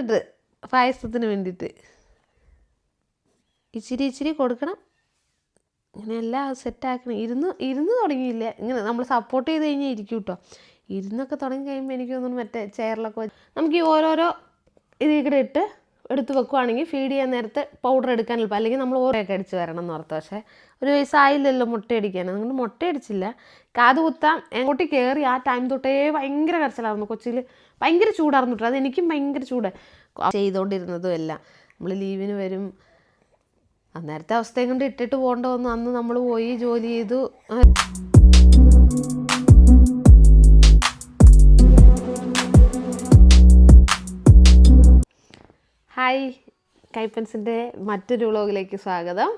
കൊടുക്കാനിട്ട് പായസത്തിന് വേണ്ടിയിട്ട്. ഇച്ചിരി ഇച്ചിരി കൊടുക്കണം. ഇങ്ങനെ എല്ലാം സെറ്റാക്കണം ഇരുന്ന് ഇരുന്ന് തുടങ്ങിയില്ല. ഇങ്ങനെ നമ്മൾ സപ്പോർട്ട് ചെയ്ത് കഴിഞ്ഞാൽ ഇരിക്കും കേട്ടോ ഇരുന്നൊക്കെ തുടങ്ങി കഴിയുമ്പോൾ എനിക്ക് തോന്നുന്നു മറ്റേ ചെയറിലൊക്കെ നമുക്ക് ഈ ഓരോരോ ഇതിൽ ഇട്ട് എടുത്ത് വെക്കുവാണെങ്കിൽ ഫീഡ് ചെയ്യാൻ നേരത്ത് പൗഡർ എടുക്കാൻ എളുപ്പം. അല്ലെങ്കിൽ നമ്മൾ ഓരോയൊക്കെ അടിച്ച് വരണം എന്ന് ഓർത്ത്. പക്ഷേ ഒരു വയസ്സായില്ലല്ലോ മുട്ടയടിക്കാൻ അതുകൊണ്ട് മുട്ടയടിച്ചില്ല കാത് കുത്താൻ എങ്ങോട്ട് കയറി ആ ടൈം തൊട്ടേ ഭയങ്കര കരച്ചിലായിരുന്നു. കൊച്ചിയിൽ ഭയങ്കര ചൂടായിരുന്നു കേട്ടോ. അത് എനിക്കും ഭയങ്കര ചൂട്. ചെയ്തുകൊണ്ടിരുന്നതും അല്ല നമ്മൾ ലീവിന് വരും. അന്നേരത്തെ അവസ്ഥയും കൊണ്ട് ഇട്ടിട്ട് പോകേണ്ട വന്നു അന്ന് നമ്മൾ പോയി ജോലി ചെയ്തു. ഹായ്. കൈപ്പൻസിന്റെ മറ്റൊരു വ്ളോഗിലേക്ക് സ്വാഗതം.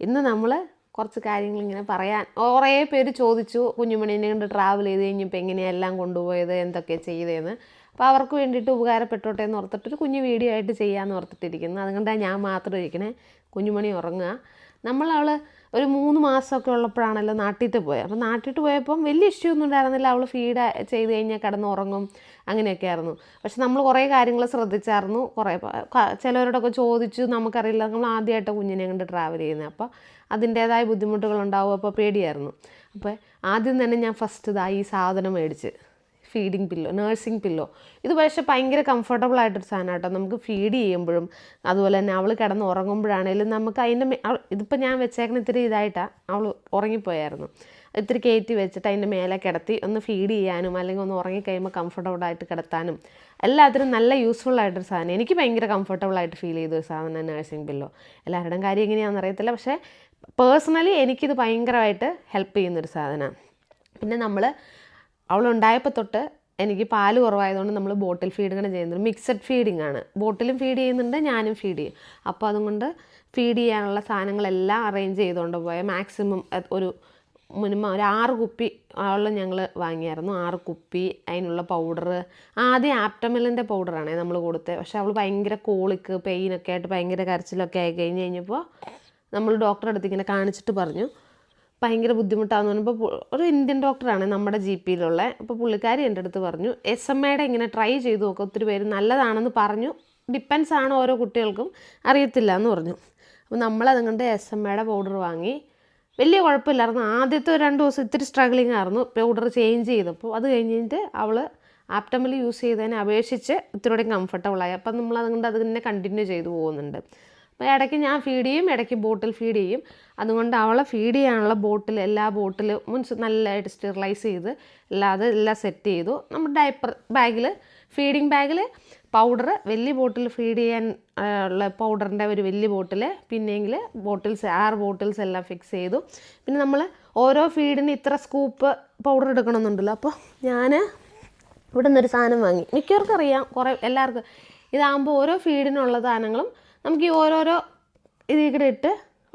ഇന്ന് നമ്മൾ കുറച്ച് കാര്യങ്ങൾ ഇങ്ങനെ പറയാൻ കുറേ പേര് ചോദിച്ചു കുഞ്ഞുമണീനെ കൊണ്ട് ട്രാവൽ ചെയ്ത് കഴിഞ്ഞപ്പോൾ എങ്ങനെയെല്ലാം കൊണ്ടുപോയത്? എന്തൊക്കെ ചെയ്തതെന്ന് അപ്പോൾ അവർക്ക് വേണ്ടിയിട്ട് ഉപകാരപ്പെട്ടോട്ടെ എന്ന് ഓർത്തിട്ടൊരു കുഞ്ഞു വീഡിയോ ആയിട്ട് ചെയ്യാമെന്ന് ഓർത്തിട്ടിരിക്കുന്നു. അതുകൊണ്ടാണ് ഞാൻ മാത്രം ഇരിക്കണേ. കുഞ്ഞുമണി ഉറങ്ങുക. നമ്മളവൾ ഒരു മൂന്ന് മാസമൊക്കെ ഉള്ളപ്പോഴാണല്ലോ നാട്ടിൽ പോയത് അപ്പോൾ നാട്ടിൽ പോയപ്പം വലിയ ഇഷ്യൂ ഒന്നും ഉണ്ടായിരുന്നില്ല. അവൾ ഫീഡ് ചെയ്ത് കഴിഞ്ഞാൽ കിടന്ന് ഉറങ്ങും. അങ്ങനെയൊക്കെ ആയിരുന്നു. പക്ഷെ നമ്മൾ കുറേ കാര്യങ്ങൾ ശ്രദ്ധിച്ചായിരുന്നു. കുറേ ചിലവരോടൊക്കെ ചോദിച്ചു. നമുക്കറിയില്ല. നമ്മൾ ആദ്യമായിട്ട് കുഞ്ഞിനെ കണ്ട് ട്രാവൽ ചെയ്യുന്നത് അപ്പോൾ അതിന്റേതായ ബുദ്ധിമുട്ടുകളുണ്ടാവും. അപ്പോൾ പേടിയായിരുന്നു. അപ്പോൾ ആദ്യം തന്നെ ഞാൻ ഫസ്റ്റ് ഇതാ ഈ സാധനം മേടിച്ച്. ഫീഡിങ് പില്ലോ നേഴ്സിംഗ് പില്ലോ ഇത് പക്ഷേ ഭയങ്കര കംഫർട്ടബിൾ ആയിട്ടൊരു സാധനം കേട്ടോ. നമുക്ക് ഫീഡ് ചെയ്യുമ്പോഴും അതുപോലെ തന്നെ അവൾ കിടന്ന് ഉറങ്ങുമ്പോഴാണേലും നമുക്ക് അതിന്റെ ഇതിപ്പോൾ ഞാൻ വെച്ചേക്കണ ഇത്തിരി ഇതായിട്ടാണ് അവൾ ഉറങ്ങിപ്പോയായിരുന്നു. ഇത്തിരി കയറ്റി വെച്ചിട്ട് അതിന്റെ മേലെ കിടത്തി ഒന്ന് ഫീഡ് ചെയ്യാനും അല്ലെങ്കിൽ ഒന്ന് ഉറങ്ങിക്കഴിയുമ്പോൾ കംഫർട്ടബിൾ ആയിട്ട് കിടത്താനും എല്ലാത്തിനും നല്ല യൂസ്ഫുൾ ആയിട്ടൊരു സാധനം. എനിക്ക് ഭയങ്കര കംഫർട്ടബിൾ ആയിട്ട് ഫീൽ ചെയ്ത സാധനം നേഴ്സിംഗ് പില്ലോ എല്ലാവരുടെയും കാര്യം എങ്ങനെയാണെന്ന് അറിയത്തില്ല. പക്ഷേ പേഴ്സണലി എനിക്കിത് ഭയങ്കരമായിട്ട് ഹെൽപ്പ് ചെയ്യുന്നൊരു സാധനമാണ്. പിന്നെ നമ്മൾ അവളുണ്ടായപ്പോൾ തൊട്ട് എനിക്ക് പാൽ കുറവായതുകൊണ്ട് നമ്മൾ ബോട്ടിൽ ഫീഡ് ഇങ്ങനെ ചെയ്യുന്നത്. മിക്സഡ് ഫീഡിംഗ് ആണ്. ബോട്ടിലും ഫീഡ് ചെയ്യുന്നുണ്ട് ഞാനും ഫീഡ് ചെയ്യും. അപ്പോൾ അതുകൊണ്ട് ഫീഡ് ചെയ്യാനുള്ള സാധനങ്ങളെല്ലാം അറേഞ്ച് ചെയ്തുകൊണ്ട് പോയ മാക്സിമം ഒരു മിനിമം ഒരു ആറ് കുപ്പി ആളും ഞങ്ങൾ വാങ്ങിയായിരുന്നു. ആറ് കുപ്പി അതിനുള്ള പൗഡർ ആദ്യം ആപ്റ്റമിലിന്റെ പൗഡറാണ് നമ്മൾ കൊടുത്തത് പക്ഷേ അവൾ ഭയങ്കര കോളിക്ക് പെയിനൊക്കെ ആയിട്ട് ഭയങ്കര കരച്ചിലൊക്കെ ആയി കഴിഞ്ഞ് കഴിഞ്ഞപ്പോൾ നമ്മൾ ഡോക്ടറെ അടുത്ത് ഇങ്ങനെ കാണിച്ചിട്ട് പറഞ്ഞു. ഭയങ്കര ബുദ്ധിമുട്ടാന്ന് പറഞ്ഞപ്പോൾ ഒരു ഇന്ത്യൻ ഡോക്ടറാണ് നമ്മുടെ ജി പിയിലുള്ള അപ്പോൾ പുള്ളിക്കാരി എന്റെ അടുത്ത് പറഞ്ഞു എസ് എം എയുടെ ഇങ്ങനെ ട്രൈ ചെയ്തു നോക്കുക ഒത്തിരി പേര് നല്ലതാണെന്ന് പറഞ്ഞു. ഡിപ്പെൻസ് ആണ് ഓരോ കുട്ടികൾക്കും. അറിയത്തില്ല എന്ന് പറഞ്ഞു അപ്പോൾ നമ്മളതുകൊണ്ട് എസ് എം എയുടെ പൗഡർ വാങ്ങി. വലിയ കുഴപ്പമില്ലായിരുന്നു. ആദ്യത്തെ രണ്ട് ദിവസം ഇത്തിരി സ്ട്രഗ്ലിംഗ് ആയിരുന്നു. പൗഡർ ചേഞ്ച് ചെയ്തപ്പോൾ അത് കഴിഞ്ഞിട്ട് അവൾ ആപ്റ്റമിൽ യൂസ് ചെയ്തതിനെ അപേക്ഷിച്ച് ഇത്തിരി കംഫർട്ടബിളായി അപ്പം നമ്മൾ അതുകൊണ്ട് അത് തന്നെ കണ്ടിന്യൂ ചെയ്തു പോകുന്നുണ്ട്. അപ്പോൾ ഇടയ്ക്ക് ഞാൻ ഫീഡ് ചെയ്യും ഇടയ്ക്ക് ബോട്ടിൽ ഫീഡ് ചെയ്യും. അതുകൊണ്ട് അവളെ ഫീഡ് ചെയ്യാനുള്ള ബോട്ടിൽ എല്ലാ ബോട്ടിലും മീൻസ് നല്ലതായിട്ട് സ്റ്റെറിലൈസ് ചെയ്ത് അല്ലാതെ എല്ലാം സെറ്റ് ചെയ്തു. നമ്മൾ ഡയപ്പർ ബാഗിൽ ഫീഡിങ് ബാഗിൽ പൗഡർ വലിയ ബോട്ടിൽ ഫീഡ് ചെയ്യാൻ ഉള്ള പൗഡറിന്റെ ഒരു വലിയ ബോട്ടിൽ പിന്നെങ്കിൽ ബോട്ടിൽസ് ആറ് ബോട്ടിൽസ് എല്ലാം ഫിക്സ് ചെയ്തു. പിന്നെ നമ്മൾ ഓരോ ഫീഡിന് ഇത്ര സ്കൂപ്പ് പൗഡർ എടുക്കണമെന്നുണ്ടല്ലോ. അപ്പോൾ ഞാൻ ഇവിടെ നിന്നൊരു സാധനം വാങ്ങി. മിക്കവർക്കും അറിയാം. കുറേ എല്ലാവർക്കും. ഇതാകുമ്പോൾ ഓരോ ഫീഡിനുള്ള സാധനങ്ങളും നമുക്ക് ഈ ഓരോരോ ഇതിൽ കൂടെ ഇട്ട്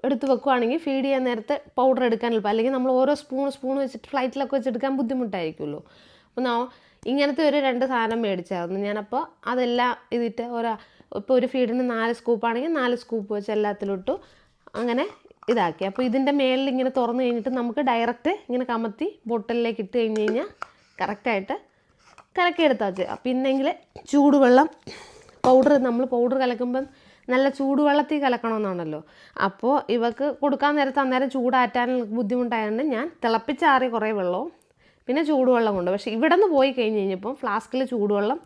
എടുത്ത് വെക്കുവാണെങ്കിൽ ഫീഡ് ചെയ്യാൻ നേരത്തെ പൗഡർ എടുക്കാൻ എളുപ്പം. അല്ലെങ്കിൽ നമ്മൾ ഓരോ സ്പൂൺ സ്പൂൺ വെച്ചിട്ട് ഫ്ലൈറ്റിലൊക്കെ വെച്ചെടുക്കാൻ ബുദ്ധിമുട്ടായിരിക്കുമല്ലോ. അപ്പോൾ ഇങ്ങനത്തെ ഒരു രണ്ട് സാധനം മേടിച്ചായിരുന്നു. ഞാനപ്പോൾ അതെല്ലാം ഇതിട്ട് ഓരോ ഇപ്പോൾ ഒരു ഫീഡിന് നാല് സ്കൂപ്പാണെങ്കിൽ നാല് സ്കൂപ്പ് വെച്ച് എല്ലാത്തിലും ഇട്ടു അങ്ങനെ ഇതാക്കി. അപ്പോൾ ഇതിന്റെ മേലിൽ ഇങ്ങനെ തുറന്നു കഴിഞ്ഞിട്ട് നമുക്ക് ഡയറക്റ്റ് ഇങ്ങനെ കമത്തി ബോട്ടിലേക്ക് ഇട്ട് കഴിഞ്ഞ് കഴിഞ്ഞാൽ കറക്റ്റായിട്ട് കലക്കിയെടുത്താൽ മതി. പിന്നെങ്കിൽ ചൂടുവെള്ളം പൗഡർ നമ്മൾ പൗഡർ കലക്കുമ്പം നല്ല ചൂടുവെള്ളത്തിൽ കലക്കണമെന്നാണല്ലോ. അപ്പോൾ ഇവക്ക് കൊടുക്കാൻ നേരത്ത് അന്നേരം ചൂടാറ്റാൻ ബുദ്ധിമുട്ടായതുകൊണ്ട് ഞാൻ തിളപ്പിച്ചാറിയ കുറേ വെള്ളവും പിന്നെ ചൂടുവെള്ളം കൊണ്ട്. പക്ഷേ ഇവിടെ നിന്ന് പോയി കഴിഞ്ഞ് കഴിഞ്ഞപ്പം ഫ്ലാസ്കിൽ ചൂടുവെള്ളം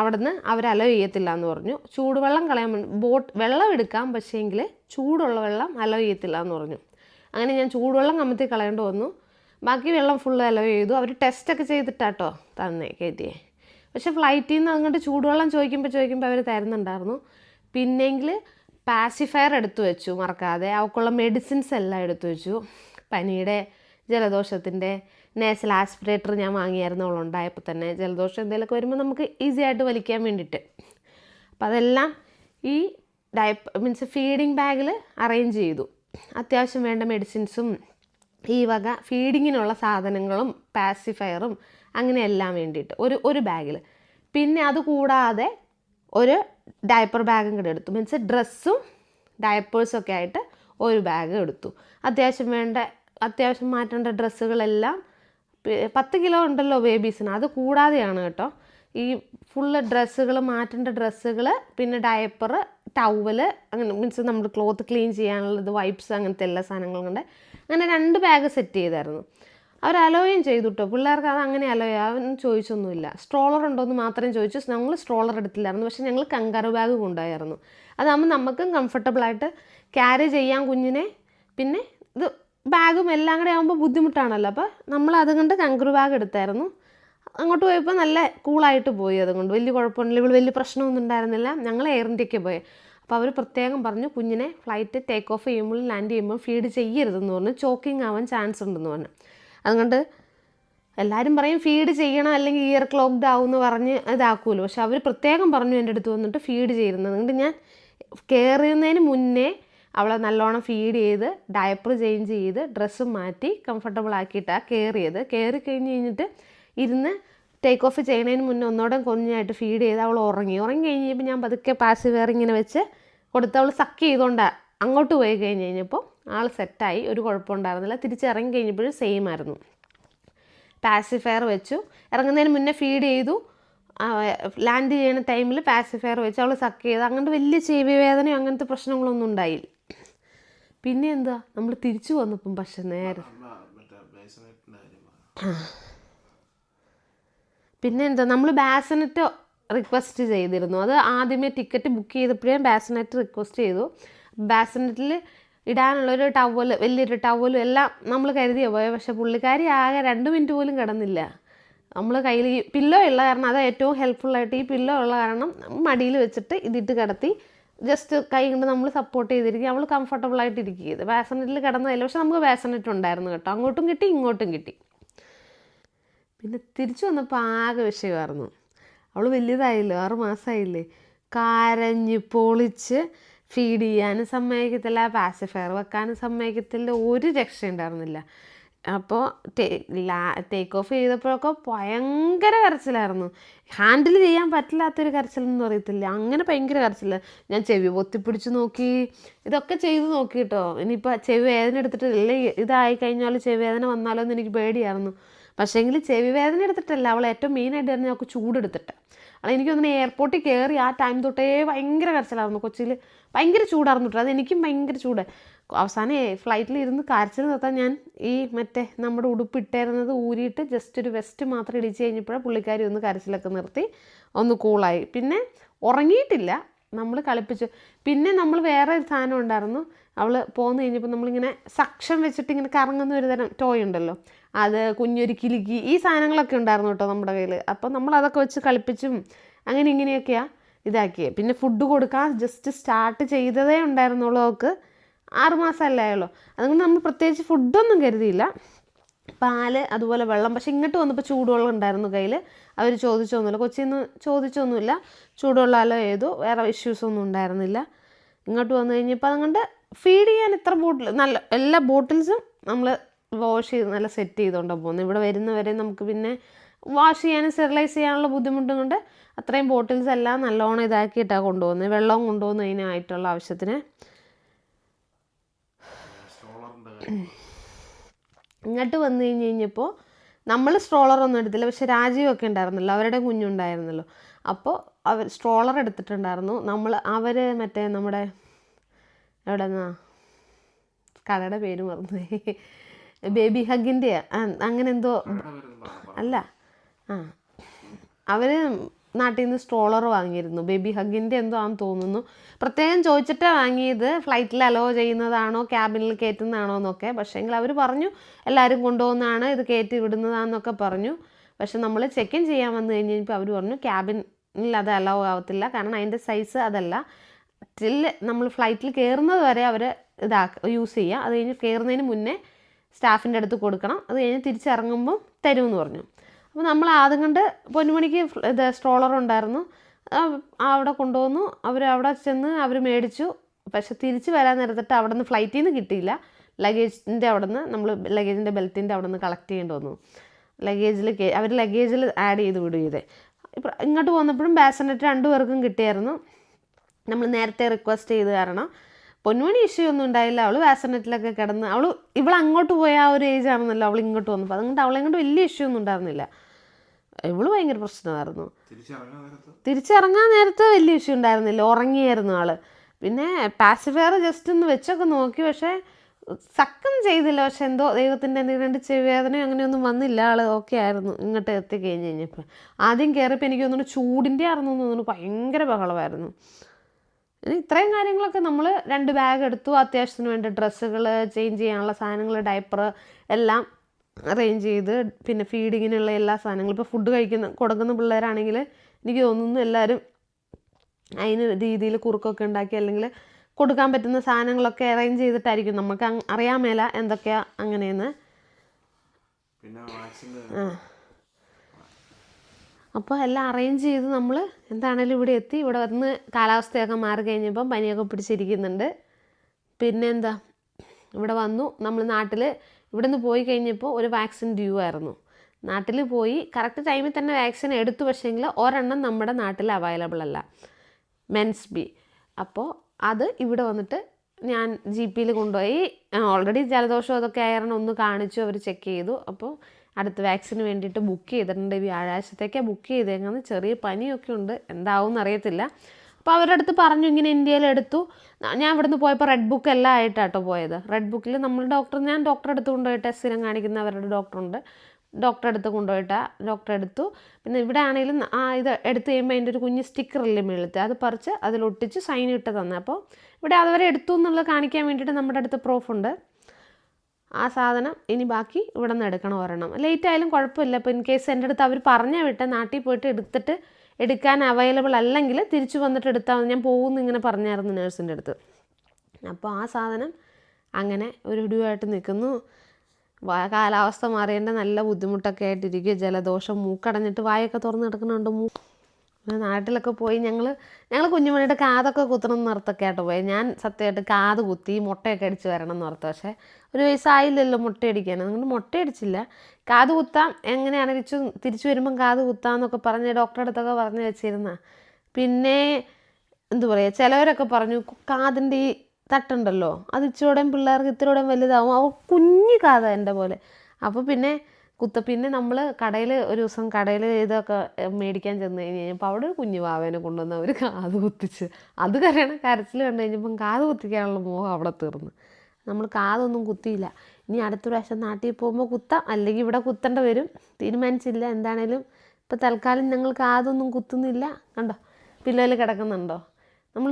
അവിടെ നിന്ന് അവർ അലോ ചെയ്യത്തില്ല എന്ന് പറഞ്ഞു. ചൂടുവെള്ളം കളയാൻ ബോട്ട് വെള്ളം എടുക്കാം പക്ഷേങ്കിൽ ചൂടുള്ള വെള്ളം അലോ ചെയ്യത്തില്ല എന്ന് പറഞ്ഞു. അങ്ങനെ ഞാൻ ചൂടുവെള്ളം കമ്മത്തി കളയേണ്ടി വന്നു. ബാക്കി വെള്ളം ഫുള്ള് അലോ ചെയ്തു. അവർ ടെസ്റ്റൊക്കെ ചെയ്തിട്ടാട്ടോ തന്നെ കയറ്റിയേ പക്ഷേ ഫ്ലൈറ്റിൽ നിന്ന് അങ്ങോട്ട് ചൂടുവെള്ളം ചോദിക്കുമ്പോൾ ചോദിക്കുമ്പോൾ അവർ തരുന്നുണ്ടായിരുന്നു. പിന്നെങ്കിൽ പാസിഫയർ എടുത്തു വെച്ചു മറക്കാതെ. അവൾക്കുള്ള മെഡിസിൻസ് എല്ലാം എടുത്തു വെച്ചു. പനിയുടെ ജലദോഷത്തിന്റെ നേസൽ ആസ്പിറേറ്റർ ഞാൻ വാങ്ങിയായിരുന്നു അവളുണ്ടായപ്പോൾ തന്നെ. ജലദോഷം എന്തെങ്കിലുമൊക്കെ വരുമ്പോൾ നമുക്ക് ഈസി ആയിട്ട് വലിക്കാൻ വേണ്ടിയിട്ട്. അപ്പം അതെല്ലാം ഈ ഡയപ്പ് മീൻസ് ഫീഡിങ് ബാഗിൽ അറേഞ്ച് ചെയ്തു. അത്യാവശ്യം വേണ്ട മെഡിസിൻസും ഈ വക ഫീഡിങ്ങിനുള്ള സാധനങ്ങളും പാസിഫയറും അങ്ങനെ എല്ലാം വേണ്ടിയിട്ട്. ഒരു ഒരു ബാഗിൽ പിന്നെ അതുകൂടാതെ ഒരു ഡയപ്പർ ബാഗും കൂടെ എടുത്തു. മീൻസ് ഡ്രസ്സും ഡയപ്പേഴ്സൊക്കെ ആയിട്ട് ഒരു ബാഗ് എടുത്തു. അത്യാവശ്യം വേണ്ട അത്യാവശ്യം മാറ്റേണ്ട ഡ്രസ്സുകളെല്ലാം പത്ത് കിലോ ഉണ്ടല്ലോ ബേബീസിന്. അത് കൂടാതെയാണ് കേട്ടോ. ഈ ഫുള്ള് ഡ്രസ്സുകൾ മാറ്റേണ്ട ഡ്രസ്സുകൾ പിന്നെ ഡയപ്പർ ടവൽ അങ്ങനെ മീൻസ് നമ്മൾ ക്ലോത്ത് ക്ലീൻ ചെയ്യാനുള്ളത് വൈപ്സ് അങ്ങനത്തെ എല്ലാ സാധനങ്ങളും കൊണ്ട് അങ്ങനെ രണ്ട് ബാഗ് സെറ്റ് ചെയ്തായിരുന്നു. അവർ അലോയും ചെയ്തു കേട്ടോ പിള്ളേർക്ക് അത് അങ്ങനെ അലോയ അവൻ ചോദിച്ചൊന്നുമില്ല. സ്ട്രോളർ ഉണ്ടോയെന്ന് മാത്രം ചോദിച്ചു. ഞങ്ങൾ സ്ട്രോളർ എടുത്തില്ലായിരുന്നു. പക്ഷേ ഞങ്ങൾ കങ്കാറു ബാഗ് കൊണ്ടുപോയായിരുന്നു. അതാകുമ്പോൾ നമുക്കും കംഫർട്ടബിളായിട്ട് ക്യാരി ചെയ്യാൻ കുഞ്ഞിനെ. പിന്നെ ഇത് ബാഗും എല്ലാം കൂടെ ആകുമ്പോൾ ബുദ്ധിമുട്ടാണല്ലോ. അപ്പോൾ നമ്മൾ അതുകൊണ്ട് കങ്കുറു ബാഗ് എടുത്തായിരുന്നു. അങ്ങോട്ട് പോയപ്പോൾ നല്ല കൂളായിട്ട് പോയി അതുകൊണ്ട്. വലിയ കുഴപ്പമൊന്നുമില്ല. ഇവിടെ വലിയ പ്രശ്നമൊന്നും ഉണ്ടായിരുന്നില്ല. ഞങ്ങൾ എയർ ഇന്ത്യയ്ക്ക് പോയി. അപ്പോൾ അവർ പ്രത്യേകം പറഞ്ഞു കുഞ്ഞിനെ ഫ്ലൈറ്റ് ടേക്ക് ഓഫ് ചെയ്യുമ്പോൾ ലാൻഡ് ചെയ്യുമ്പോൾ ഫീഡ് ചെയ്യരുതെന്ന് പറഞ്ഞു. ചോക്കിങ് ആവാൻ ചാൻസ് ഉണ്ടെന്ന് പറഞ്ഞു. അതുകൊണ്ട് എല്ലാവരും പറയും ഫീഡ് ചെയ്യണം അല്ലെങ്കിൽ ഇയർ ക്ലോക്ക്ഡ് ആവും എന്ന് പറഞ്ഞ് ഇതാക്കുമല്ലോ പക്ഷെ അവർ പ്രത്യേകം പറഞ്ഞു എന്റെ അടുത്ത് വന്നിട്ട് ഫീഡ് ചെയ്യുന്നത്. അതുകൊണ്ട് ഞാൻ കയറുന്നതിന് മുന്നേ അവളെ നല്ലോണം ഫീഡ് ചെയ്ത് ഡയപ്പർ ചേഞ്ച് ചെയ്ത് ഡ്രസ്സ് മാറ്റി കംഫർട്ടബിൾ ആക്കിയിട്ടാണ് കയറിയത് കയറി കഴിഞ്ഞ് കഴിഞ്ഞിട്ട് ഇരുന്ന് ടേക്ക് ഓഫ് ചെയ്യണതിന് മുന്നേ ഒന്നോടെ കുഞ്ഞായിട്ട് ഫീഡ് ചെയ്ത് അവൾ ഉറങ്ങി. ഉറങ്ങി കഴിഞ്ഞപ്പോൾ ഞാൻ പതുക്കെ പാസ് വേറെ ഇങ്ങനെ വെച്ച് കൊടുത്ത് അവൾ സക്ക് ചെയ്തുകൊണ്ടാണ് അങ്ങോട്ട് പോയി കഴിഞ്ഞ് കഴിഞ്ഞപ്പോൾ ആൾ സെറ്റായി ഒരു കുഴപ്പമുണ്ടായിരുന്നില്ല. തിരിച്ചിറങ്ങി കഴിഞ്ഞപ്പോഴും സെയിം ആയിരുന്നു. പാസിഫയർ വെച്ചു. ഇറങ്ങുന്നതിന് മുന്നേ ഫീഡ് ചെയ്തു. ലാൻഡ് ചെയ്യുന്ന ടൈമിൽ പാസിഫയർ വെച്ച്. അവൾ സക്ക് ചെയ്ത്. അങ്ങനത്തെ വലിയ ചെവി വേദനയോ അങ്ങനത്തെ പ്രശ്നങ്ങളൊന്നും ഉണ്ടായില്ല. പിന്നെ എന്താ? നമ്മൾ തിരിച്ചു വന്നപ്പം പക്ഷെ നേരെ പിന്നെ എന്താ? നമ്മൾ ബാസനറ്റ് റിക്വസ്റ്റ് ചെയ്തിരുന്നു. അത് ആദ്യമേ ടിക്കറ്റ് ബുക്ക് ചെയ്തപ്പോഴേ ബാസനറ്റ് റിക്വസ്റ്റ് ചെയ്തു. ബാസനറ്റിൽ ഇടാനുള്ളൊരു ടവൽ വലിയൊരു ടവലും എല്ലാം നമ്മൾ കരുതിയ പോയത് പക്ഷെ പുള്ളിക്കാരി ആകെ രണ്ട് മിനിറ്റ് പോലും കിടന്നില്ല. നമ്മൾ കയ്യിൽ ഈ പില്ലോ ഉള്ള കാരണം അത് ഏറ്റവും ഹെൽപ്ഫുള്ളായിട്ട് ഈ പില്ലോ ഉള്ള കാരണം മടിയിൽ വെച്ചിട്ട് ഇതിട്ട് കിടത്തി ജസ്റ്റ് കൈ കൊണ്ട് നമ്മൾ സപ്പോർട്ട് ചെയ്തിരിക്കുക. നമ്മൾ കംഫർട്ടബിൾ ആയിട്ട് ഇരിക്കുക വാസനറ്റിൽ കിടന്നതല്ല. പക്ഷെ നമുക്ക് വാസനറ്റ് ഉണ്ടായിരുന്നു കേട്ടോ. അങ്ങോട്ടും കിട്ടി ഇങ്ങോട്ടും കിട്ടി. പിന്നെ തിരിച്ചു വന്നപ്പോൾ ആകെ വിഷയമായിരുന്നു. അവൾ വലിയതായില്ലേ ആറ് മാസമായില്ലേ കരഞ്ഞ് പൊളിച്ച് ഫീഡ് ചെയ്യാനും സമ്മതിക്കത്തില്ല പാസിഫയർ വെക്കാനും സമ്മതിക്കത്തില്ല ഒരു രക്ഷ ഉണ്ടായിരുന്നില്ല. അപ്പോൾ ടേക്ക് ഓഫ് ചെയ്തപ്പോഴൊക്കെ ഭയങ്കര കരച്ചിലായിരുന്നു. ഹാൻഡിൽ ചെയ്യാൻ പറ്റില്ലാത്തൊരു കരച്ചിലെന്ന് പറയത്തില്ല അങ്ങനെ ഭയങ്കര കരച്ചില്ല ഞാൻ ചെവി പൊത്തിപ്പിടിച്ച് നോക്കി. ഇതൊക്കെ ചെയ്ത് നോക്കി കേട്ടോ. ഇനിയിപ്പോൾ ചെവി വേദന എടുത്തിട്ട് ഇതായി കഴിഞ്ഞാൽ ചെവി വേദന വന്നാലോ എന്ന് എനിക്ക് പേടിയായിരുന്നു. പക്ഷേങ്കിൽ ചെവി വേദന എടുത്തിട്ടല്ല അവൾ ഏറ്റവും മെയിനായിട്ട് തന്നെ അവൾക്ക് ചൂടെടുത്തിട്ട്. അത് എനിക്ക് തോന്നുന്നു എയർപോർട്ടിൽ കയറി ആ ടൈം തൊട്ടേ ഭയങ്കര കരച്ചിലായിരുന്നു. കൊച്ചിയിൽ ഭയങ്കര ചൂടായിരുന്നു കേട്ടോ. അത് എനിക്കും ഭയങ്കര ചൂട്. അവസാനം ഫ്ലൈറ്റിൽ ഇരുന്ന് കരച്ചിൽ നിർത്താൻ ഞാൻ ഈ മറ്റേ നമ്മുടെ ഉടുപ്പ് ഇട്ടായിരുന്നത് ഊരിയിട്ട് ജസ്റ്റ് ഒരു വെസ്റ്റ് മാത്രം ഇടിച്ച് കഴിഞ്ഞപ്പോഴാണ് പുള്ളിക്കാരി ഒന്ന് കരച്ചിലൊക്കെ നിർത്തി ഒന്ന് കൂളായി പിന്നെ ഉറങ്ങിയിട്ടില്ല. നമ്മൾ കളിപ്പിച്ചു. പിന്നെ നമ്മൾ വേറെ ഒരു സാധനം ഉണ്ടായിരുന്നു. അവൾ പോന്നു കഴിഞ്ഞപ്പോൾ നമ്മളിങ്ങനെ സക്ഷം വെച്ചിട്ട് ഇങ്ങനെ കറങ്ങുന്ന ഒരു തരം ടോയ് ഉണ്ടല്ലോ. അത് കുഞ്ഞൊരു കിലുക്കി ഈ സാധനങ്ങളൊക്കെ ഉണ്ടായിരുന്നു കേട്ടോ നമ്മുടെ കയ്യിൽ അപ്പോൾ നമ്മൾ അതൊക്കെ വെച്ച് കളിപ്പിച്ചും അങ്ങനെ ഇങ്ങനെയൊക്കെയാണ് ഇതാക്കിയത് പിന്നെ ഫുഡ് കൊടുക്കാൻ ജസ്റ്റ് സ്റ്റാർട്ട് ചെയ്തതേ ഉണ്ടായിരുന്നുള്ളൂ അവൾക്ക് ആറുമാസമല്ലായുള്ളൂ അതുകൊണ്ട് നമ്മൾ പ്രത്യേകിച്ച് ഫുഡൊന്നും കരുതിയില്ല. പാൽ അതുപോലെ വെള്ളം. പക്ഷെ ഇങ്ങോട്ട് വന്നപ്പോൾ ചൂടുവെള്ളം ഉണ്ടായിരുന്നു കയ്യിൽ അവർ ചോദിച്ചൊന്നുമില്ല കൊച്ചിന്ന് ചോദിച്ചൊന്നുമില്ല. ചൂടുവെള്ളമല്ലോ ചെയ്തു. വേറെ ഇഷ്യൂസ് ഒന്നും ഉണ്ടായിരുന്നില്ല. ഇങ്ങോട്ട് വന്നു കഴിഞ്ഞപ്പോൾ അതുകൊണ്ട് ഫീഡ് ചെയ്യാൻ ഇത്ര ബോട്ടിൽ നല്ല എല്ലാ ബോട്ടിൽസും നമ്മൾ വാഷ് ചെയ്ത് നല്ല സെറ്റ് ചെയ്തുകൊണ്ടാണ് പോകുന്നത് ഇവിടെ വരുന്നവരെ നമുക്ക് പിന്നെ വാഷ് ചെയ്യാനും സ്റ്റെറിലൈസ് ചെയ്യാനുള്ള ബുദ്ധിമുട്ടും കൊണ്ട് അത്രയും ബോട്ടിൽസ് എല്ലാം നല്ലോണം ഇതാക്കിയിട്ടാണ് കൊണ്ടുപോകുന്നത് വെള്ളം കൊണ്ടുപോകുന്നതിനായിട്ടുള്ള ആവശ്യത്തിന്. ഇങ്ങോട്ട് വന്നു കഴിഞ്ഞ് കഴിഞ്ഞപ്പോൾ നമ്മൾ സ്ട്രോളറൊന്നും എടുത്തില്ല. പക്ഷെ രാജീവൊക്കെ ഉണ്ടായിരുന്നല്ലോ. അവരുടെ കുഞ്ഞുണ്ടായിരുന്നല്ലോ. അപ്പോൾ അവർ സ്ട്രോളർ എടുത്തിട്ടുണ്ടായിരുന്നു. നമ്മൾ അവർ മറ്റേ നമ്മുടെ എവിടെ നിന്നാ കടയുടെ പേര് മറന്നു ബേബി ഹഗിന്റെ അങ്ങനെ എന്തോ അല്ല ആ. അവർ നാട്ടിൽ നിന്ന് സ്ട്രോളർ വാങ്ങിയിരുന്നു. ബേബി ഹഗിന്റെ എന്തോ ആണെന്ന് തോന്നുന്നു. പ്രത്യേകം ചോദിച്ചിട്ടാണ് വാങ്ങിയത്. ഫ്ലൈറ്റിൽ അലോ ചെയ്യുന്നതാണോ ക്യാബിനിൽ കയറ്റുന്നതാണോ എന്നൊക്കെ. പക്ഷേങ്കിൽ അവർ പറഞ്ഞു എല്ലാവരും കൊണ്ടുപോകുന്നതാണ് ഇത് കയറ്റി വിടുന്നതാണെന്നൊക്കെ പറഞ്ഞു. പക്ഷെ നമ്മൾ ചെക്ക് ഇൻ ചെയ്യാൻ വന്നു കഴിഞ്ഞ് കഴിഞ്ഞപ്പോൾ അവർ പറഞ്ഞു ക്യാബിനിൽ അത് അലോ ആവത്തില്ല. കാരണം അതിന്റെ സൈസ് അതല്ല. ടിൽ നമ്മൾ ഫ്ലൈറ്റിൽ കയറുന്നത് വരെ അവർ ഇതാക്ക യൂസ് ചെയ്യുക അത് കഴിഞ്ഞ് കയറുന്നതിന് മുന്നേ സ്റ്റാഫിന്റെ അടുത്ത് കൊടുക്കണം. അത് കഴിഞ്ഞ് തിരിച്ചിറങ്ങുമ്പം തരുമെന്ന് പറഞ്ഞു. അപ്പോൾ നമ്മൾ ആദ്യം കണ്ട് പൊന്നുമണിക്ക് ഇത് സ്ട്രോളർ ഉണ്ടായിരുന്നു. അവിടെ കൊണ്ടുവന്നു. അവർ അവിടെ ചെന്ന് അവർ മേടിച്ചു. പക്ഷെ തിരിച്ച് വരാൻ നേരത്തിട്ട് അവിടെ നിന്ന് ഫ്ലൈറ്റിൽ നിന്ന് കിട്ടിയില്ല. ലഗേജിന്റെ അവിടെ നിന്ന് നമ്മൾ ലഗേജിന്റെ ബെൽറ്റിന്റെ അവിടെ നിന്ന് കളക്ട് ചെയ്യേണ്ടി വന്നു. ലഗേജിൽ അവർ ലഗേജിൽ ആഡ് ചെയ്ത് വിടും ചെയ്തേ ഇപ്പം ഇങ്ങോട്ട് പോന്നപ്പോഴും ബാസനറ്റ് രണ്ടുപേർക്കും കിട്ടിയായിരുന്നു. നമ്മൾ നേരത്തെ റിക്വസ്റ്റ് ചെയ്ത് കാരണം പൊന്നുമണി ഇഷ്യൂ ഒന്നും ഉണ്ടായില്ല. അവൾ വാസനറ്റിലൊക്കെ കിടന്ന് അവൾ ഇവൾ അങ്ങോട്ട് പോയ ആ ഒരു ഏജ് ആണെന്നല്ലോ അവൾ ഇങ്ങോട്ട് വന്നപ്പോൾ അതുകൊണ്ട് അവളെ കൊണ്ട് വലിയ ഇഷ്യൂ ഒന്നും ഉണ്ടായിരുന്നില്ല. ഇവൾ ഭയങ്കര പ്രശ്നമായിരുന്നു. തിരിച്ചിറങ്ങാൻ നേരത്ത് വലിയ ഇഷ്യൂ ഉണ്ടായിരുന്നില്ല. ഉറങ്ങിയായിരുന്നു ആൾ. പിന്നെ പാസിഫയർ ജസ്റ്റ് ഒന്ന് വെച്ചൊക്കെ നോക്കി. പക്ഷേ സക്കം ചെയ്തില്ല. പക്ഷെ എന്തോ ദൈവത്തിന്റെ രണ്ട് ചെവിവേദനയോ അങ്ങനെയൊന്നും വന്നില്ല. ആൾ ഓക്കെ ആയിരുന്നു. ഇങ്ങോട്ട് എത്തിക്കഴിഞ്ഞ് കഴിഞ്ഞപ്പോൾ ആദ്യം കയറിയപ്പോൾ എനിക്ക് തോന്നുന്നു ചൂടിന്റെ ആയിരുന്നു തോന്നുന്നു. ഭയങ്കര ബഹളമായിരുന്നു. ഇത്രയും കാര്യങ്ങളൊക്കെ നമ്മൾ രണ്ട് ബാഗ് എടുത്തു അത്യാവശ്യത്തിന് വേണ്ട ഡ്രസ്സുകൾ ചേഞ്ച് ചെയ്യാനുള്ള സാധനങ്ങൾ ഡയപ്പർ എല്ലാം അറേഞ്ച് ചെയ്ത് പിന്നെ ഫീഡിങ്ങിനുള്ള എല്ലാ സാധനങ്ങളും. ഇപ്പോൾ ഫുഡ് കഴിക്കുന്ന കൊടുക്കുന്ന പിള്ളേരാണെങ്കിൽ എനിക്ക് തോന്നുന്നു എല്ലാവരും അതിന് രീതിയിൽ കുറുക്കൊക്കെ ഉണ്ടാക്കി അല്ലെങ്കിൽ കൊടുക്കാൻ പറ്റുന്ന സാധനങ്ങളൊക്കെ അറേഞ്ച് ചെയ്തിട്ടായിരിക്കും. നമുക്ക് അറിയാമേല അറിയാൻ മേല എന്തൊക്കെയാ അങ്ങനെയെന്ന്. ആ. അപ്പോൾ എല്ലാം അറേഞ്ച് ചെയ്ത് നമ്മൾ എന്താണേലും ഇവിടെ എത്തി. ഇവിടെ വന്ന് കാലാവസ്ഥയൊക്കെ മാറി കഴിഞ്ഞപ്പം പനിയൊക്കെ പിടിച്ചിരിക്കുന്നുണ്ട്. പിന്നെന്താ? ഇവിടെ വന്നു. നമ്മൾ നാട്ടിൽ ഇവിടെ നിന്ന് പോയി കഴിഞ്ഞപ്പോൾ ഒരു വാക്സിൻ ഡ്യൂ ആയിരുന്നു. നാട്ടിൽ പോയി കറക്റ്റ് ടൈമിൽ തന്നെ വാക്സിൻ എടുത്തു. പക്ഷേങ്കിൽ ഒരെണ്ണം നമ്മുടെ നാട്ടിൽ അവൈലബിൾ അല്ല. മെൻസ് ബി അപ്പോൾ അത് ഇവിടെ വന്നിട്ട് ഞാൻ ജി പിയിൽ കൊണ്ടുപോയി. ഓൾറെഡി ജലദോഷം അതൊക്കെ ആയിരുന്നു ഒന്ന് കാണിച്ചു. അവർ ചെക്ക് ചെയ്തു. അപ്പോൾ അടുത്ത വാക്സിന് വേണ്ടിയിട്ട് ബുക്ക് ചെയ്തിട്ടുണ്ട്. വ്യാഴാഴ്ചത്തേക്കാണ് ബുക്ക് ചെയ്തേക്കുന്നത്. ചെറിയ പനിയൊക്കെ ഉണ്ട്. എന്താവും അറിയത്തില്ല അപ്പോൾ അവരുടെ അടുത്ത് പറഞ്ഞു ഇങ്ങനെ ഇന്ത്യയിൽ എടുത്തു. ഞാൻ ഇവിടുന്ന് പോയപ്പോൾ റെഡ് ബുക്ക് എല്ലാം ആയിട്ടാട്ടോ പോയത്. റെഡ് ബുക്കിൽ നമ്മൾ ഡോക്ടർ ഞാൻ ഡോക്ടറെ അടുത്ത് കൊണ്ടുപോയിട്ട് സ്ഥിരം കാണിക്കുന്നവരുടെ ഡോക്ടറുണ്ട് ഡോക്ടറെ അടുത്ത് കൊണ്ടുപോയിട്ടാ ഡോക്ടറെ എടുത്തു. പിന്നെ ഇവിടെ ആണെങ്കിലും ആ ഇത് എടുത്ത് കഴിയുമ്പോൾ അതിന്റെ ഒരു കുഞ്ഞ് സ്റ്റിക്കറല്ലേ മേളത്തെ അത് പറിച്ച് അതിലൊട്ടിച്ച് സൈൻ ഇട്ട് തന്നെ. അപ്പോൾ ഇവിടെ അതുവരെ എടുത്തു എന്നുള്ളത് കാണിക്കാൻ വേണ്ടിയിട്ട് നമ്മുടെ അടുത്ത് പ്രൂഫുണ്ട് ആ സാധനം ഇനി ബാക്കി ഇവിടെ നിന്ന് എടുക്കണം ഒരെണ്ണം. ലേറ്റ് ആയാലും കുഴപ്പമില്ല. ഇപ്പോൾ ഇൻ കേസ് എന്റെ അടുത്ത് അവർ പറഞ്ഞാൽ വിട്ട് നാട്ടിൽ പോയിട്ട് എടുത്തിട്ട് എടുക്കാൻ അവൈലബിൾ അല്ലെങ്കിൽ തിരിച്ചു വന്നിട്ട് എടുത്താൽ ഞാൻ പോകുമെന്ന് ഇങ്ങനെ പറഞ്ഞായിരുന്നു നേഴ്സിന്റെ അടുത്ത്. അപ്പോൾ ആ സാധനം അങ്ങനെ ഒരു ഇടിവായിട്ട് നിൽക്കുന്നു കാലാവസ്ഥ മാറിയേണ്ട നല്ല ബുദ്ധിമുട്ടൊക്കെ ആയിട്ടിരിക്കുക ജലദോഷം മൂക്കടഞ്ഞിട്ട് വായൊക്കെ തുറന്ന് കിടക്കുന്നുണ്ട്. മൂ നാട്ടിലൊക്കെ പോയി ഞങ്ങൾ ഞങ്ങൾ കുഞ്ഞുമണിയുടെ കാതൊക്കെ കുത്തണം എന്ന് ഓർത്തൊക്കെ പോയി. ഞാൻ സത്യമായിട്ട് കാത് കുത്തി മുട്ടയൊക്കെ അടിച്ച് വരണം എന്ന് ഓർത്തു പക്ഷേ ഒരു വയസ്സായില്ലല്ലോ മുട്ടയടിക്കാൻ അതുകൊണ്ട് മുട്ടയടിച്ചില്ല കാത് കുത്താം. എങ്ങനെയാണ് തിരിച്ചു തിരിച്ചു വരുമ്പം കാത് കുത്താന്നൊക്കെ പറഞ്ഞ് ഡോക്ടറെ അടുത്തൊക്കെ പറഞ്ഞ് വെച്ചിരുന്ന. പിന്നെ എന്താ പറയുക ചിലവരൊക്കെ പറഞ്ഞു കാതിന്റെ ഈ തട്ടുണ്ടല്ലോ. അത് ഇച്ചിരൂടെയും പിള്ളേർക്ക് ഇത്തിരൂടെയും വലുതാവും. അവ കുഞ്ഞു കാത എന്റെ പോലെ. അപ്പോൾ പിന്നെ കുത്ത പിന്നെ നമ്മൾ കടയിൽ ഒരു ദിവസം കടയിൽ ഇതൊക്കെ മേടിക്കാൻ ചെന്ന് കഴിഞ്ഞ് കഴിഞ്ഞപ്പോൾ അവിടെ ഒരു കുഞ്ഞു വാവേനെ കൊണ്ടുവന്ന് അവർ കാത് കുത്തിച്ച്. അത് കരയണം കരച്ചിൽ കണ്ടു കഴിഞ്ഞപ്പം കാത് കുത്തിക്കാനുള്ള മോഹം അവിടെ തീർന്നു. നമ്മൾ കാതൊന്നും കുത്തിയില്ല. ഇനി അടുത്ത പ്രാവശ്യം നാട്ടിൽ പോകുമ്പോൾ കുത്താം. അല്ലെങ്കിൽ ഇവിടെ കുത്തേണ്ട വരും. തീരുമാനിച്ചില്ല. എന്താണേലും ഇപ്പോൾ തൽക്കാലം ഞങ്ങൾ കാതൊന്നും കുത്തുന്നില്ല. കണ്ടോ? പില്ലോയിൽ കിടക്കുന്നുണ്ടോ? നമ്മൾ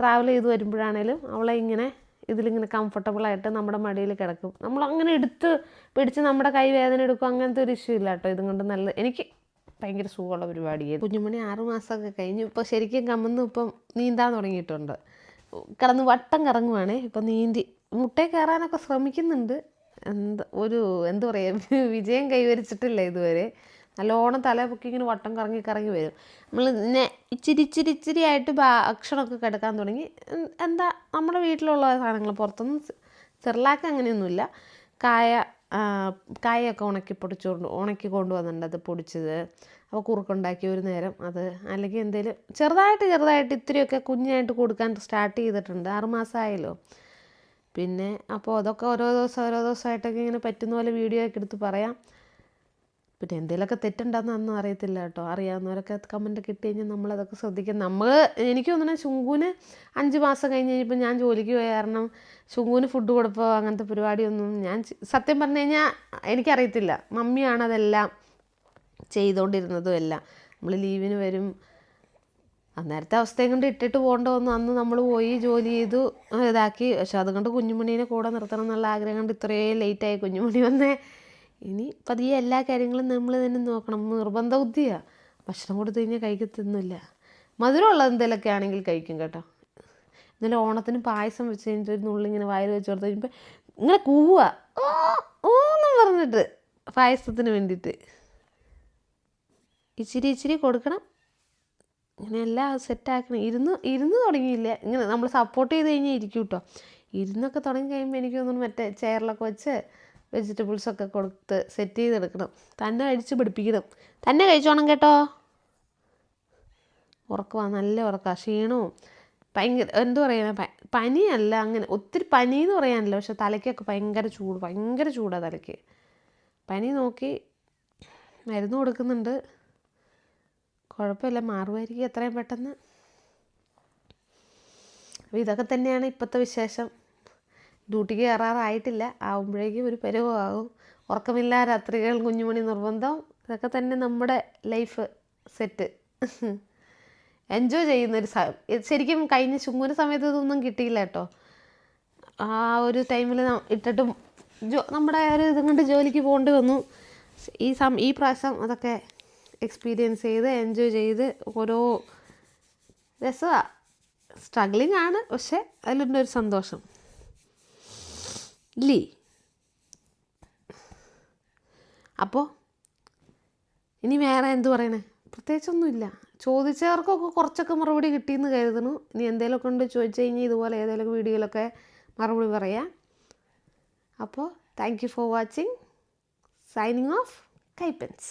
ട്രാവൽ ചെയ്ത് വരുമ്പോഴാണേലും അവളെ ഇങ്ങനെ ഇതിലിങ്ങനെ കംഫർട്ടബിളായിട്ട് നമ്മുടെ മടിയിൽ കിടക്കും. നമ്മൾ അങ്ങനെ എടുത്ത് പിടിച്ച് നമ്മുടെ കൈ വേദന എടുക്കും അങ്ങനത്തെ ഒരു ഇഷ്യൂ ഇല്ല കേട്ടോ. ഇതും കൊണ്ട് നല്ല എനിക്ക് ഭയങ്കര സുഖമുള്ള പരിപാടിയായി കുഞ്ഞുമണി ആറുമാസമൊക്കെ കഴിഞ്ഞ്. ഇപ്പോൾ ശരിക്കും കമ്മന്ന് ഇപ്പം നീന്താൻ തുടങ്ങിയിട്ടുണ്ട്. കിടന്ന് വട്ടം കറങ്ങുവാണേ. ഇപ്പം നീന്തി മുട്ടയിൽ കയറാനൊക്കെ ശ്രമിക്കുന്നുണ്ട്. എന്താ ഒരു എന്താ പറയുക വിജയം കൈവരിച്ചിട്ടില്ല ഇതുവരെ. നല്ലോണം തല പൊക്കി ഇങ്ങനെ വട്ടം കറങ്ങി കറങ്ങി വരും. നമ്മൾ ഇങ്ങനെ ഇച്ചിരി ഇച്ചിരി ഇച്ചിരി ആയിട്ട് ഭക്ഷണമൊക്കെ കിടക്കാൻ തുടങ്ങി എന്താ നമ്മുടെ വീട്ടിലുള്ള സാധനങ്ങൾ പുറത്തൊന്നും ചെറുലാക്ക അങ്ങനെയൊന്നുമില്ല. കായ കായൊക്കെ ഉണക്കി പൊടിച്ചുകൊണ്ട് ഉണക്കി കൊണ്ടുവന്നിട്ടുണ്ട് അത് പൊടിച്ചത്. അപ്പോൾ കുറുക്കുണ്ടാക്കി ഒരു നേരം അത് അല്ലെങ്കിൽ എന്തെങ്കിലും ചെറുതായിട്ട് ചെറുതായിട്ട് ഇത്തിരിയൊക്കെ കുഞ്ഞായിട്ട് കൊടുക്കാൻ സ്റ്റാർട്ട് ചെയ്തിട്ടുണ്ട്. ആറുമാസമായല്ലോ പിന്നെ അപ്പോൾ അതൊക്കെ ഓരോ ദിവസം ഓരോ ദിവസമായിട്ടൊക്കെ ഇങ്ങനെ പറ്റുന്ന പോലെ വീഡിയോ ഒക്കെ എടുത്ത് പറയാം. പിന്നെ എന്തെങ്കിലുമൊക്കെ തെറ്റുണ്ടെന്നൊന്നും അറിയത്തില്ല കേട്ടോ. അറിയാവുന്നവരൊക്കെ കമന്റ് കിട്ടി കഴിഞ്ഞാൽ നമ്മളതൊക്കെ ശ്രദ്ധിക്കും. നമ്മൾ എനിക്ക് തോന്നുന്നത് ശുങ്കുവിന് അഞ്ച് മാസം കഴിഞ്ഞ് കഴിഞ്ഞപ്പോൾ ഞാൻ ജോലിക്ക് പോയ കാരണം ശുങ്കുവിന് ഫുഡ് കൊടുപ്പോ അങ്ങനത്തെ പരിപാടിയൊന്നും ഞാൻ സത്യം പറഞ്ഞു കഴിഞ്ഞാൽ എനിക്കറിയത്തില്ല. മമ്മിയാണ് അതെല്ലാം ചെയ്തുകൊണ്ടിരുന്നതും എല്ലാം. നമ്മൾ ലീവിന് വരും. അന്നേരത്തെ അവസ്ഥയും കൊണ്ട് ഇട്ടിട്ട് പോകേണ്ട വന്നു. അന്ന് നമ്മൾ പോയി ജോലി ചെയ്തു ഇതാക്കി. പക്ഷെ അതുകൊണ്ട് കുഞ്ഞുമണീനെ കൂടെ നിർത്തണം എന്നുള്ള ആഗ്രഹം കൊണ്ട് ഇത്രയും ലേറ്റായി കുഞ്ഞുമണി വന്നേ. ഇനി പതിയെ എല്ലാ കാര്യങ്ങളും നമ്മൾ തന്നെ നോക്കണം. നിർബന്ധ ബുദ്ധിയാണ് ഭക്ഷണം കൊടുത്തു കഴിഞ്ഞാൽ കഴിക്കത്തൊന്നുമില്ല മധുരമുള്ള എന്തെങ്കിലുമൊക്കെ ആണെങ്കിൽ കഴിക്കും കേട്ടോ. ഇന്നലെ ഓണത്തിന് പായസം വെച്ച് കഴിഞ്ഞിട്ട് ഒരു നുള്ളിങ്ങനെ വായിൽ വെച്ച് കൊടുത്ത് കഴിഞ്ഞപ്പോൾ ഇങ്ങനെ കൂവുക ഓ ഓന്നും പറഞ്ഞിട്ട് പായസത്തിന് വേണ്ടിയിട്ട് ഇച്ചിരി ഇച്ചിരി കൊടുക്കണം. ഇങ്ങനെ എല്ലാം സെറ്റാക്കണം ഇരുന്ന് ഇരുന്ന് തുടങ്ങിയില്ല. ഇങ്ങനെ നമ്മൾ സപ്പോർട്ട് ചെയ്ത് കഴിഞ്ഞാൽ ഇരിക്കും കേട്ടോ ഇരുന്നൊക്കെ തുടങ്ങി കഴിയുമ്പോൾ എനിക്ക് തോന്നുന്നു മറ്റേ ചെയറിലൊക്കെ വെച്ച് വെജിറ്റബിൾസൊക്കെ കൊടുത്ത് സെറ്റ് ചെയ്തെടുക്കണം. തന്നെ കഴിച്ച് പിടിപ്പിക്കണം തന്നെ കഴിച്ചോണം കേട്ടോ. ഉറക്കമാണ് നല്ല ഉറക്കമാണ് ക്ഷീണവും ഭയങ്കര എന്തു പറയുക പനിയല്ല അങ്ങനെ ഒത്തിരി പനി എന്ന് പറയാനില്ല. പക്ഷെ തലയ്ക്കൊക്കെ ഭയങ്കര ചൂട് ഭയങ്കര ചൂടാണ് തലയ്ക്ക്. പനി നോക്കി മരുന്ന് കൊടുക്കുന്നുണ്ട്. കുഴപ്പമില്ല മാറുമായിരിക്കും എത്രയും പെട്ടെന്ന്. അപ്പോൾ ഇതൊക്കെ തന്നെയാണ് ഇപ്പോഴത്തെ വിശേഷം. ഡ്യൂട്ടിക്ക് കയറാറായിട്ടില്ല. ആവുമ്പോഴേക്കും ഒരു പരുവമാകും. ഉറക്കമില്ലാ രാത്രികൾ കുഞ്ഞുമണി നിർബന്ധം. ഇതൊക്കെ തന്നെ നമ്മുടെ ലൈഫ് സെറ്റ്. എൻജോയ് ചെയ്യുന്നൊരു ശരിക്കും കഴിഞ്ഞ ചുങ്ങൂര് സമയത്ത് ഇതൊന്നും കിട്ടിയില്ല കേട്ടോ. ആ ഒരു ടൈമിൽ ഇട്ടിട്ടും ജോ നമ്മുടെ ഒരു ഇതും കൊണ്ട് ജോലിക്ക് പോകേണ്ടി വന്നു. ഈ സം ഈ പ്രാവശ്യം അതൊക്കെ എക്സ്പീരിയൻസ് ചെയ്ത് എൻജോയ് ചെയ്ത് ഓരോ രസമാണ് സ്ട്രഗ്ലിംഗ് ആണ് പക്ഷേ അതിലുണ്ടൊരു സന്തോഷം. ഇല്ലേ അപ്പോൾ ഇനി വേറെ എന്ത് പറയണേ? പ്രത്യേകിച്ചൊന്നുമില്ല. ചോദിച്ചവർക്കൊക്കെ കുറച്ചൊക്കെ മറുപടി കിട്ടിയെന്ന് കരുതുന്നു. ഇനി എന്തെങ്കിലുമൊക്കെ ഉണ്ട് ചോദിച്ചു കഴിഞ്ഞാൽ ഇതുപോലെ ഏതെങ്കിലും വീഡിയോയിലൊക്കെ മറുപടി പറയാം. അപ്പോൾ thank you for watching signing off കൈപ്പൻസ്.